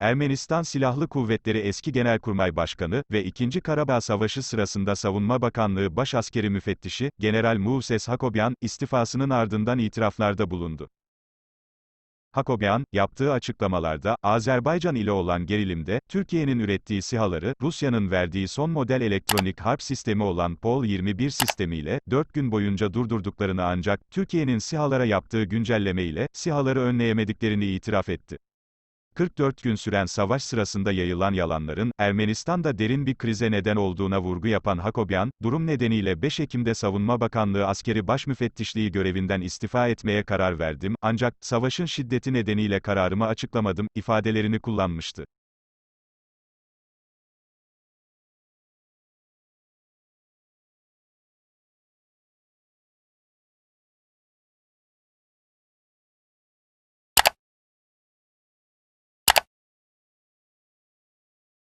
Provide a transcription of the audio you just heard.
Ermenistan Silahlı Kuvvetleri eski Genelkurmay Başkanı ve 2. Karabağ Savaşı sırasında Savunma Bakanlığı Baş Askeri Müfettişi, General Mouses Hakobyan, istifasının ardından itiraflarda bulundu. Hakobyan, yaptığı açıklamalarda, Azerbaycan ile olan gerilimde, Türkiye'nin ürettiği SİHA'ları, Rusya'nın verdiği son model elektronik harp sistemi olan POL-21 sistemiyle, 4 gün boyunca durdurduklarını ancak, Türkiye'nin SİHA'lara yaptığı güncelleme ile, SİHA'ları önleyemediklerini itiraf etti. 44 gün süren savaş sırasında yayılan yalanların, Ermenistan'da derin bir krize neden olduğuna vurgu yapan Hakobyan, durum nedeniyle 5 Ekim'de Savunma Bakanlığı Askeri Baş Müfettişliği görevinden istifa etmeye karar verdim, ancak, savaşın şiddeti nedeniyle kararımı açıklamadım, ifadelerini kullanmıştı.